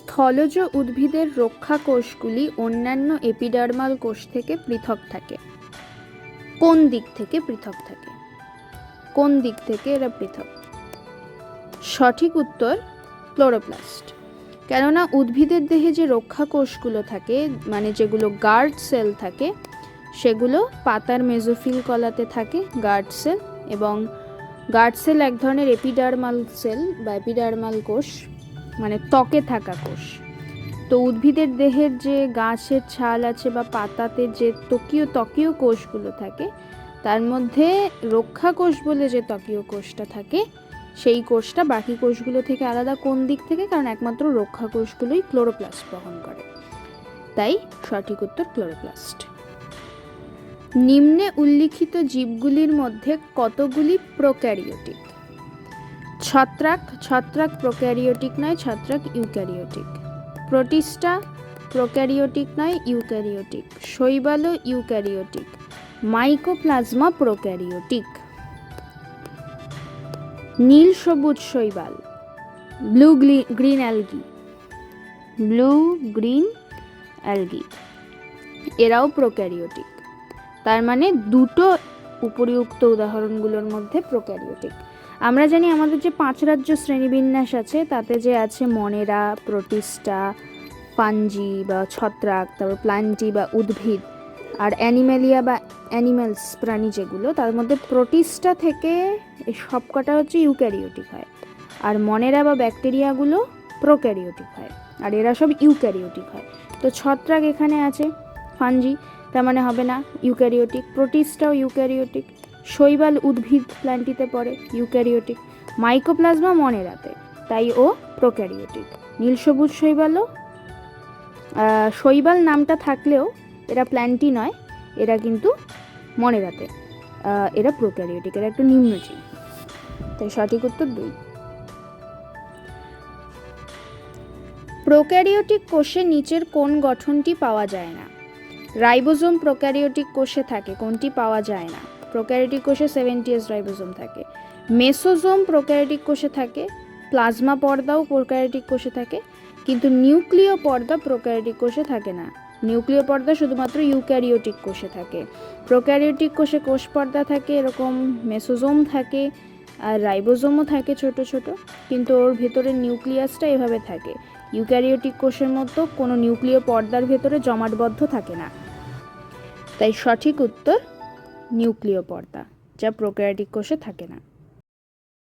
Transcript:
স্থলজ উদ্ভিদের রক্ষা কোষগুলি অন্যান্য এপিডার্মাল কোষ থেকে পৃথক থাকে। কোন দিক থেকে পৃথক থাকে? কোন দিক থেকে এরা পৃথক? সঠিক উত্তর, ক্লোরোপ্লাস্ট। কেননা উদ্ভিদের দেহে যে রক্ষা কোষগুলো থাকে মানে যেগুলো গার্ড সেল থাকে, সেগুলো পাতার মেজোফিল কলাতে থাকে গার্ড সেল এবং গার্ড সেল এক ধরনের এপিডার্মাল সেল বা এপিডার্মাল কোষ। মানে ত্বকে থাকা কোষ। তো উদ্ভিদের দেহের যে গাছের ছাল আছে বা পাতাতে যে ত্বকীয় ত্বকীয় কোষগুলো থাকে, তার মধ্যে রক্ষা কোষ বলে যে ত্বকীয় কোষটা থাকে, সেই কোষটা বাকি কোষগুলো থেকে আলাদা কোন দিক থেকে? কারণ একমাত্র রক্ষা কোষগুলোই ক্লোরোপ্লাস্ট বহন করে। তাই সঠিক উত্তর ক্লোরোপ্লাস্ট। নিম্নে উল্লিখিত জীবগুলির মধ্যে কতগুলি প্রোক্যারিওটিক? ছত্রাক ছত্রাক প্রোক্যারিওটিক নয়, ছত্রাক ইউক্যারিওটিক। প্রোটিস্টা প্রোক্যারিওটিক নয়, ইউক্যারিওটিক। শৈবালও ইউক্যারিওটিক। Mycoplasma prokaryotic. নীল সবুজ শৈবাল। Blue green algae. Blue, green algae. এরাও প্রোক্যারিওটিক। তার মানে দুটো উপরিউক্ত উদাহরণগুলোর মধ্যে প্রোক্যারিওটিক। আমরা জানি আমাদের যে পাঁচ রাজ্য শ্রেণীবিন্যাস আছে, তাতে যে আছে মনেরা প্রোটিস্টা পাঞ্জি বা ছত্রাক, তারপর প্লান্টি বা উদ্ভিদ, আর অ্যানিমেলিয়া বা অ্যানিম্যালস প্রাণী যেগুলো, তার মধ্যে প্রোটিস্টা থেকে এই সবকটা হচ্ছে ইউক্যারিওটিক হয়। আর মনেরা বা ব্যাকটেরিয়াগুলো প্রোক্যারিওটিক হয়, আর এরা সব ইউক্যারিওটিক হয়। তো ছত্রাক এখানে আছে ফাঞ্জি তার মানে হবে না ইউক্যারিওটিক প্রোটিস্টাও ইউক্যারিওটিক। শৈবাল উদ্ভিদ প্ল্যান্টিতে পড়ে ইউক্যারিওটিক মাইকোপ্লাজমা মনেরাতে তাই ও প্রোক্যারিওটিক। নীল সবুজ শৈবালও শৈবাল নামটা থাকলেও এরা প্ল্যান্টি নয়, এরা কিন্তু মনেরাতে এরা প্রোক্যারিওটিক, এরা একটু নিম্নজীব। তাই সঠিক উত্তর দুই। প্রোক্যারিওটিক কোষে নিচের কোন গঠনটি পাওয়া যায় না। রাইবোজোম প্রোক্যারিওটিক কোষে থাকে কোনটি পাওয়া যায় না। প্রোক্যারিওটিক কোষে সেভেন্টিএস রাইবোজোম থাকে। মেসোজোম প্রোক্যারিওটিক কোষে থাকে প্লাজমা পর্দাও প্রোক্যারিওটিক কোষে থাকে, কিন্তু নিউক্লিয় পর্দা প্রোক্যারিওটিক কোষে থাকে না। নিউক্লিয় পর্দা শুধুমাত্র ইউক্যারিওটিক কোষে থাকে। প্রোক্যারিওটিক কোষে কোষ পর্দা থাকে, এরকম মেসোজোম থাকে, আর রাইবোজোমও থাকে ছোট ছোট, কিন্তু ওর ভেতরে নিউক্লিয়াসটা এভাবে থাকে। ইউক্যারিওটিক কোষের মতো কোনো নিউক্লিয় পর্দার ভেতরে জমাটবদ্ধ থাকে না। তাই সঠিক উত্তর নিউক্লিয় পর্দা যা প্রোক্যারিওটিক কোষে থাকে না।